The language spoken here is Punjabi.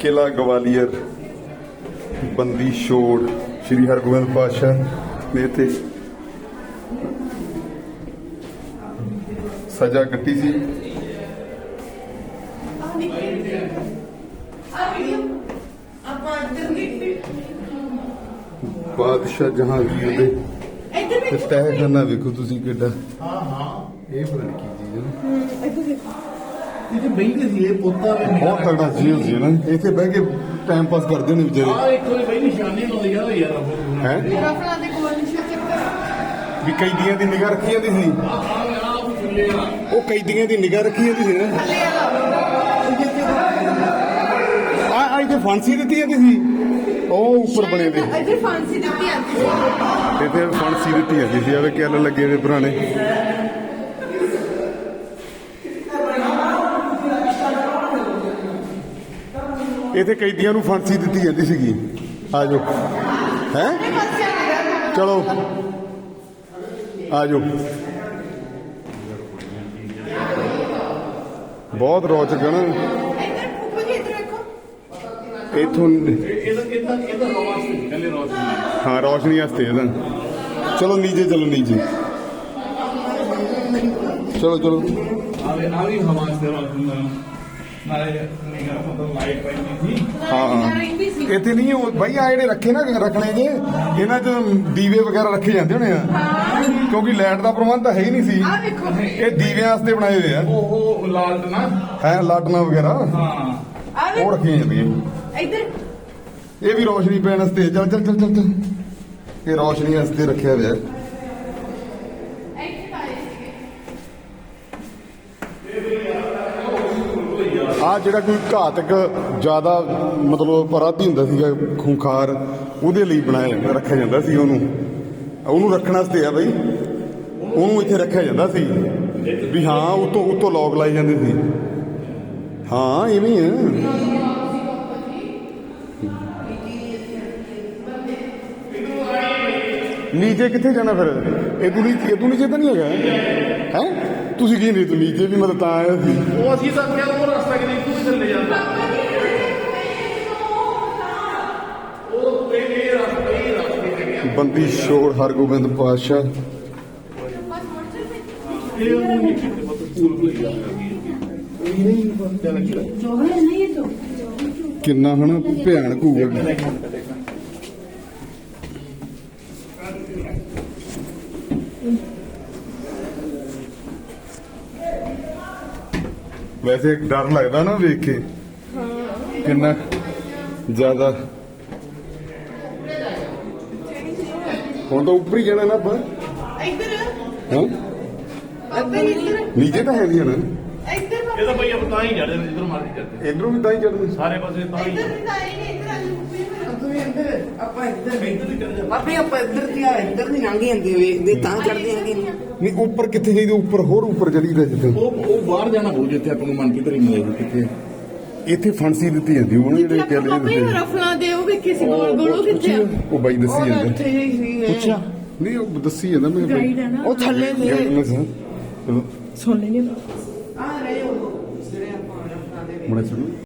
ਕਿਲਾ ਗਵਾਲੀਅਰ ਬੰਦੀ ਛੋੜ ਸ੍ਰੀ ਹਰਗੋਬਿੰਦ ਪਾਤਸ਼ਾਹ ਨੇ ਤੇ ਸਜ਼ਾ ਕੱਟੀ ਸੀ। ਆਪਾਂ ਇੱਧਰ ਦੇਖਦੇ ਬਾਦਸ਼ਾਹ ਜਹਾਂਗੀਰ ਦੇ ਇੱਧਰ ਦੇਖ ਤਹਿ ਕਰਨਾ ਵੇਖੋ ਤੁਸੀਂ ਕਿੱਡਾ। ਹਾਂ ਹਾਂ। ਇਹ ਪਤਾ ਨਹੀਂ ਕੀ ਚੀਜ਼ ਹੈ ਇੱਧਰ ਦੇਖੋ। ਇਹ ਤੇ ਬੈਠੇ ਸੀ ਇਹ ਪੋਤਾ ਵੀ ਬਹੁਤ ਤਗੜਾ ਸੀ ਹੁੰਦੀ ਹੈ ਨਾ। ਇੱਥੇ ਬਹਿ ਕੇ ਟਾਈਮ ਪਾਸ ਕਰਦੇ ਨੇ ਵਿਚਾਰੇ। ਆ ਇੱਕ ਵਾਰੀ ਬਈ ਨਿਸ਼ਾਨੀ ਲਾਉਂਦੇ ਯਾਰ ਯਾਰ ਉਹ ਹੈ? ਰਫਲਾਂ ਦੇ ਕੋਲ ਨਿਸ਼ਾ ਚੱਕਰ। ਵੀ ਕੈਦੀਆਂ ਦੀ ਨਿਗਾਹ ਰੱਖੀ ਜਾਂਦੀ ਸੀ। ਆ ਆ ਆ ਥੱਲੇ ਆ ਉਹ ਕੈਦੀਆਂ ਦੀ ਨਿਗਾਹ ਰੱਖੀ ਜਾਂਦੀ ਸੀ ਨਾ। ਥੱਲੇ ਵਾਲਾ। ਆ ਆ ਇੱਥੇ ਫਾਂਸੀ ਦਿੱਤੀ ਜਾਂਦੀ ਸੀ। ਉਹ ਉੱਪਰ ਬਣੇ ਦੇ। ਇੱਧਰ ਫਾਂਸੀ ਦਿੱਤੀ ਜਾਂਦੀ ਸੀ। ਇੱਥੇ ਫਾਂਸੀ ਦਿੱਤੀ ਜਾਂਦੀ ਸੀ। ਆਵੇ ਕਿੱਲ ਲੱਗੇ ਦੇ ਪੁਰਾਣੇ ਇੱਥੇ ਕੈਦੀਆਂ ਨੂੰ ਫਾਂਸੀ ਦਿੱਤੀ ਜਾਂਦੀ ਸੀਗੀ। ਆ ਜਾਓ। ਹੈ? ਚਲੋ। ਆ ਜਾਓ। ਬਹੁਤ ਰੌਚਕ ਹੈ ਨਾ। ਇਥੋਂ ਸੀ ਹਾਂ ਰੌਸ਼ਨੀ ਵਾਸਤੇ ਇਹਦਾ। ਚਲੋ ਨੀਚੇ ਚਲੋ ਨੀਚੇ। ਚਲੋ ਚਲੋ। ਆਵੇ ਆ ਵੀ ਹਵਾਸ ਤੇ ਰੋਸ ਨਾਲੇ ਨਿਗਾਹ ਮਤਲਬ ਲਾਈਟ ਪਾਈ ਸੀ। ਹਾਂ। ਇੱਥੇ ਨਹੀਂ ਉਹ ਬਾਈ ਆ ਜਿਹੜੇ ਰੱਖੇ ਨਾ ਰੱਖਣੇ ਜੇ ਇਹਨਾਂ 'ਚ ਦੀਵੇ ਵਗੈਰਾ ਰੱਖੇ ਜਾਂਦੇ ਹੋਣੇ ਆ। ਕਿਉਂਕਿ ਲਾਈਟ ਦਾ ਪ੍ਰਬੰਧ ਤਾਂ ਹੈ ਹੀ ਨਹੀਂ ਸੀ। ਆ ਵੇਖੋ। ਇਹ ਦੀਵਿਆਂ ਵਾਸਤੇ ਬਣਾਏ ਹੋਏ ਆ। ਉਹ ਉਹ ਲਾਲਟ ਨਾ। ਹੈ ਲਾਟਣਾ ਵਗੈਰਾ। ਹਾਂ। ਆ ਉਹ ਵੇਖੋ ਰੱਖੀਆਂ ਜਾਂਦੀਆਂ। ਇੱਧਰ। ਇਹ ਵੀ ਰੌਸ਼ਨੀ ਪੈਣ ਵਾਸਤੇ। ਚੱਲ ਚੱਲ ਚੱਲ ਚੱਲ ਚੱਲ। ਇਹ ਰੌਸ਼ਨੀ ਵਾਸਤੇ ਰੱਖਿਆ ਹੋਇਆ ਹੈ। ਇੱਥੇ ਪਾਏ ਸੀਗੇ ਆ ਜਿਹੜਾ ਕੋਈ ਘਾਤਕ ਜ਼ਿਆਦਾ ਮਤਲਬ ਅਪਰਾਧੀ ਹੁੰਦਾ ਸੀਗਾ, ਖੂੰਖਾਰ, ਉਹਦੇ ਲਈ ਬਣਾਇਆ ਰੱਖਿਆ ਜਾਂਦਾ ਸੀ ਉਹਨੂੰ। ਉਹਨੂੰ ਰੱਖਣ ਵਾਸਤੇ ਆ ਬਈ। ਉਹਨੂੰ ਇੱਥੇ ਰੱਖਿਆ ਜਾਂਦਾ ਸੀ। ਵੀ ਹਾਂ, ਉਤੋਂ ਉਤੋਂ ਲੋਕ ਲਾਏ ਜਾਂਦੇ ਸੀ। ਹਾਂ, ਇਵੇਂ ਹੀ ਆ। ਨੀਚੇ ਕਿੱਥੇ ਜਾਣਾ ਫਿਰ? ਇਹ ਤੂੰ ਨੀਚੇ ਇਹ ਤੂੰ ਨੀਚੇ ਤਾਂ ਨਹੀਂ ਹੈਗਾ? ਹੈ? ਤੁਸੀਂ ਕੀ ਨਹੀਂ ਤੂੰ ਨੀਚੇ ਵੀ ਮਤਲਬ ਤਾਂ ਆਇਆ ਸੀ। ਉਹ ਅਸੀਂ ਤਾਂ ਕਿਹਾ ਉਹ ਰਸਤਾ ਕਿ ਨਹੀਂ ਤੂੰ ਚੱਲੇ ਜਾਂਦਾ। ਉਹ ਇਹ ਰਸਤਾ ਰਸਤੇ ਬੰਦੀ ਛੋੜ ਹਰਗੋਬਿੰਦ ਇਹ ਉਹ ਨਹੀਂ ਬੰਦਾ ਲੱਗਿਆ ਕਿੰਨਾ ਹਨਾ ਭਿਆਨਕ ਹੋਊਗਾ। ਵੈਸੇ ਡਰ ਲੱਗਦਾ ਨਾ ਵੇਖ ਕੇ। ਕਿੰਨਾ ਜ਼ਿਆਦਾ। ਹੁਣ ਤਾਂ ਉੱਪਰ ਹੀ ਜਾਣਾ ਨਾ ਆਪਾਂ। ਇੱਧਰ। ਹਾਂ? ਅੱਧਰ ਇੱਧਰ। ਨੀਚੇ ਤਾਂ ਹੈ ਨਹੀਂ ਨਾ ਇੱਧਰ ਇਹ ਤਾਂ ਭਈ ਆਪਾਂ ਤਾਂ ਹੀ ਜਾਂਦੇ ਜਿੱਧਰ ਮਰਜ਼ੀ ਜਾਂਦੇ ਇਧਰੋਂ ਵੀ ਤਾਂ ਹੀ ਚੜਦੇ ਸਾਰੇ ਪਾਸੇ ਤਾਂ ਹੀ ਇੱਧਰ ਨਹੀਂ ਆਏ ਨੇ ਇੱਧਰ ਆ ਜਾਓ ਤੁਸੀਂ ਇੱਧਰ ਆਪਾਂ ਇੱਧਰ ਇੱਧਰ ਹੀ ਚੱਲੇ ਜਾਂਦੇ। ਬਾਬੇ ਆਪਾਂ ਇੱਧਰ ਦੀ ਆ ਇੱਧਰ ਦੀ ਲੰਘ ਜਾਂਦੇ ਵੇਖਦੇ ਤਾਂ ਚੜਦੇ ਆਂਗੇ ਨਹੀਂ ਉੱਪਰ ਕਿੱਥੇ ਜਾਈਦਾ ਉੱਪਰ ਹੋਰ ਉੱਪਰ ਚੜੀਦਾ ਜਿੱਥੇ ਉਹ ਉਹ ਬਾਹਰ ਜਾਣਾ ਹੋਊ ਜਿੱਥੇ ਆਪਾਂ ਨੂੰ ਮਨਪ੍ਰੀਤ ਰਹੀ ਮਿਲੇਗੀ ਕਿੱਥੇ? ਇੱਥੇ ਫਾਂਸੀ ਦਿੱਤੀ ਜਾਂਦੀ ਉਹਨਾਂ ਜਿਹੜੇ ਚੱਲ ਪਾਪੇ ਰਫਲਾਂ ਦੇ ਉਹ ਵੇਖੇ ਸੀ ਗੋਲ ਗੋਲ ਉਹ ਕਿੱਥੇ ਆ? ਉਹ ਬਾਈ ਦੱਸੀ ਜਾਂਦਾ। ਉੱਥੇ ਹੀ ਸੀ ਪੁੱਛਿਆ ਨਹੀਂ ਉਹ ਦੱਸੀ ਜਾਂਦਾ ਮੈਂ ਗਾਈਡ ਹੈ ਨਾ। ਉਹ ਥੱਲੇ ਨੇ ਸੁਣ ਲੈਣੇ ਆ। ਰਹੇ ਉਹ ਜਿਹੜੇ ਆਪਾਂ ਰਫਲਾਂ ਦੇ ਬੜਾ ਚਲੋ